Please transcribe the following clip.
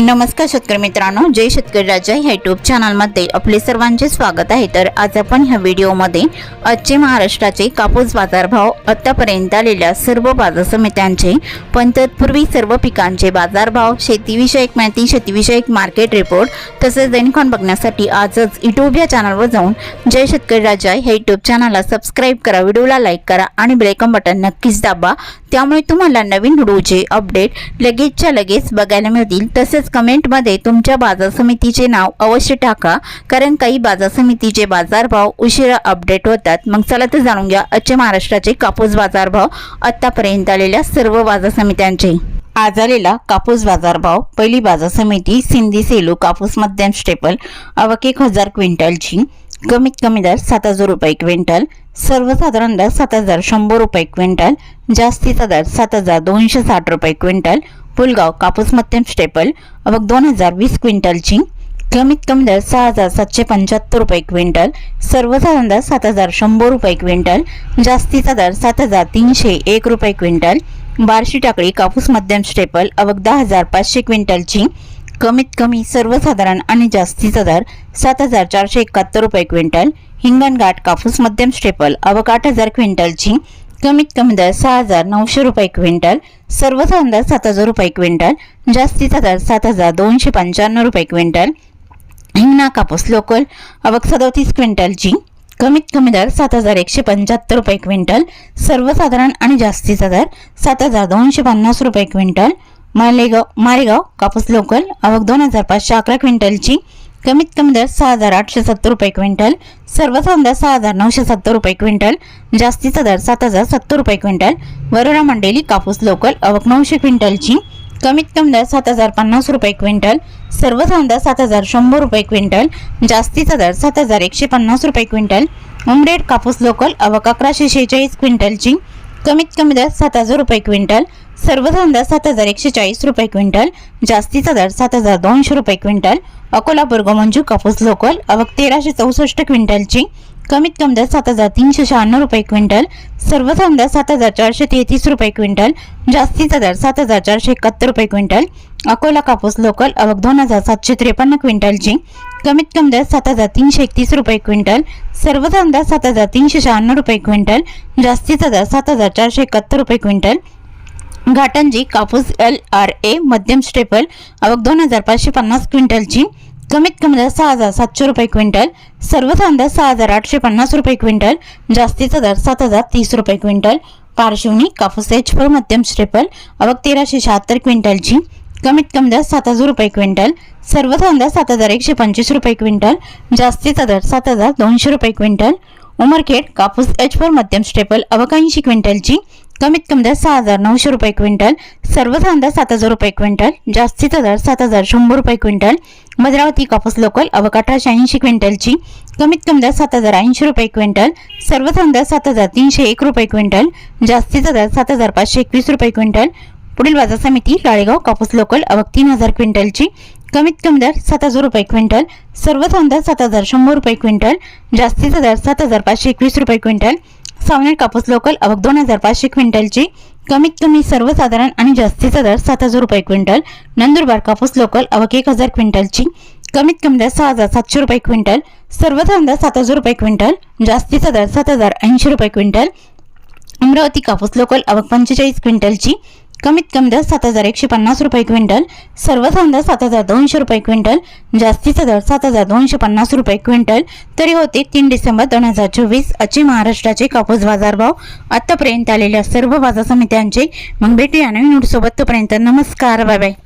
नमस्कार शेतकरी मित्रांनो जय शेतकरी राजा ह्या युट्यूब चॅनलमध्ये आपले सर्वांचे स्वागत आहे. तर आज आपण ह्या व्हिडिओमध्ये आजचे महाराष्ट्राचे कापूस बाजारभाव आत्तापर्यंत आलेल्या सर्व बाजार समित्यांचे पण तत्पूर्वी सर्व पिकांचे बाजारभाव शेतीविषयक माहिती शेतीविषयक मार्केट रिपोर्ट तसेच दैनिकॉन बघण्यासाठी आजच युट्यूब या चॅनलवर जाऊन जय शेतकरी राजा ह्या युट्यूब चॅनलला सबस्क्राईब करा व्हिडिओला लाईक करा आणि बेलकम बटन नक्कीच दाबा. त्यामुळे तुम्हाला नवीन व्हिडिओचे अपडेट लगेचच्या लगेच बघायला मिळतील. तसेच कमेंटमध्ये तुमच्या बाजार समितीचे नाव अवश्य टाका कारण काही बाजार समितीचे बाजारभाव उशिरा अपडेट होतात. मग चला तर जाणून घ्या आजचे महाराष्ट्राचे कापूस बाजारभाव आत्तापर्यंत आलेल्या सर्व बाजार समित्यांचे. आज आलेला कापूस बाजारभाव पहिली बाजार समिती सिंधी सेलू कापूस मध्यम स्टेपल अवक एक हजार क्विंटलची कमीत कमी दर सात हजार रुपये क्विंटल सर्वसाधारण दर सात हजार शंभर रुपये क्विंटल जास्तीचा दर सात हजार दोनशे साठ रुपये क्विंटल पुलगाव कापूस मध्यम स्टेपल आवक दोन हजार वीस क्विंटलची कमीत कमी दर सहा हजार सातशे पंच्याहत्तर रुपये क्विंटल सर्वसाधारण दर सात हजार शंभर रुपये क्विंटल जास्तीचा दर सात हजार तीनशे एक रुपये क्विंटल बार्शी टाकळी कापूस मध्यम स्टेपल आवक दहा हजार पाचशे क्विंटलची कमीत कमी सर्वसाधारण आणि जास्तीचा दर सात हजार चारशे एकाहत्तर रुपये क्विंटल हिंगणघाट कापूस मध्यम स्टेपल आवक आठ हजार क्विंटलची कमीत कमी दर सहा हजार नऊशे रुपये क्विंटल सर्वसाधारण दर सात हजार रुपये क्विंटल जास्तीचा दर सात हजार दोनशे पंच्याण्णव रुपये क्विंटल हिंगणा कापूस लोकल अवक सदोतीस क्विंटलची कमीत कमी दर सात हजार एकशे पंच्याहत्तर रुपये क्विंटल सर्वसाधारण आणि जास्तीचा दर सात हजार दोनशे पन्नास रुपये क्विंटल मालेगाव मारेगाव कापूस लोकल अवक दोन हजार पाचशे अकरा क्विंटलची कमीत कमी दर सहा हजार आठशे सत्तर रुपये क्विंटल सर्वसाधारण दर सहा हजार नऊशे सत्तर रुपये क्विंटल जास्तीचा दर सात हजार सत्तर रुपये क्विंटल वरोडा मंडेली कापूस लोकल अवक नऊशे क्विंटलची कमीत कमी दर सात हजार पन्नास रुपये क्विंटल सर्वसाधारण दर सात हजार शंभर रुपये क्विंटल जास्तीचा दर सात हजार एकशे पन्नास रुपये क्विंटल उमरेड कापूस लोकल अवक अकराशे शेहेचाळीस क्विंटलची कमीत कमी दर सात हजार रुपये क्विंटल सर्व दर सात हजार एकशे चाळीस रुपये क्विंटल जास्तीचा दर सात हजार दोनशे रुपये क्विंटल अकोला मंजू कापूस लोकल अवक तेराशे चौसष्ट क्विंटलची कमीत कमी दर सात हजार तीनशे शहाण्णव रुपये क्विंटल सर्व दर सात हजार चारशे तेहतीस रुपये क्विंटल जास्तीचा दर सात हजार चारशे एकाहत्तर रुपये क्विंटल अकोला कापूस लोकल अवक दोन हजार सातशे त्रेपन्न क्विंटलची कमीत कमी दर सात हजार तीनशे एकतीस रुपये क्विंटल सर्व दर सात हजार तीनशे शहाण्णव रुपये क्विंटल जास्तीचा दर सात हजार चारशे एकाहत्तर रुपये क्विंटल घाटंजी कापूस एल आर ए मध्यम स्टेपल आवक दोन हजार पाचशे पन्नास क्विंटलची कमीत कमी दर सहा हजार सातशे रुपये क्विंटल सर्व दर सहा हजार आठशे पन्नास रुपये क्विंटल जास्तीचा दर सात हजार तीस रुपये क्विंटल पार्श्वनी कापूस एच फोर मध्यम स्टेपल आवक तेराशे शहात्तर क्विंटलची कमीत कमी दर सात हजार रुपये क्विंटल सर्व दर सात हजार एकशे पंचवीस रुपये क्विंटल जास्तीचा दर सात हजार दोनशे रुपये क्विंटल उमरखेड कापूस एच फोर मध्यम स्टेपल अवकाऐंशी क्विंटलची कमीत कमी दर सहा हजार नऊशे रुपये क्विंटल सर्वसाधारण दर सात हजार रुपये क्विंटल जास्तीचा दर सात हजार शंभर रुपये क्विंटल मद्रावती कापूस लोकल आवक अठराशे ऐंशी क्विंटलची कमीत कमी दर सात हजार ऐंशी रुपये क्विंटल सर्वसाधारण दर सात हजार तीनशे एक रुपये क्विंटल जास्तीचा दर सात हजार पाचशे एकवीस रुपये क्विंटल पुढील बाजार समिती लाळेगाव कापूस लोकल अवक तीन हजार क्विंटलची कमीत कमी दर सात हजार रुपये क्विंटल सर्वसाधारण दर सात हजार शंभर रुपये क्विंटल जास्तीचा दर सात हजार पाचशे एकवीस रुपये क्विंटल सावनेर कापूस लोकल अवघ दोन हजार पाचशे क्विंटलची. कमीत कमी सर्वसाधारण आणि जास्तीचा दर सात हजार रुपये क्विंटल. नंदुरबार कापूस लोकल अवघ एक हजार क्विंटलची. कमीत कमी दर सहा हजार सातशे रुपये क्विंटल. सर्वसाधारण दर सात हजार रुपये क्विंटल. जास्तीचा दर सात हजार ऐंशी रुपये क्विंटल. अमरावती कापूस लोकल अवघ पंचेचाळीस क्विंटलची. कमीत कमी दर सात हजार एकशे पन्नास रुपये क्विंटल सर्वसाधारण दर सात हजार दोनशे रुपये क्विंटल जास्तीचा दर सात हजार दोनशे पन्नास रुपये क्विंटल. तरी होते तीन डिसेंबर दोन हजार चोवीस अचे महाराष्ट्राचे कापूस बाजारभाव. आतापर्यंत आलेल्या सर्व बाजार समित्यांचे मग भेटूया नवीन सोबत. तोपर्यंत नमस्कार बाय बाय.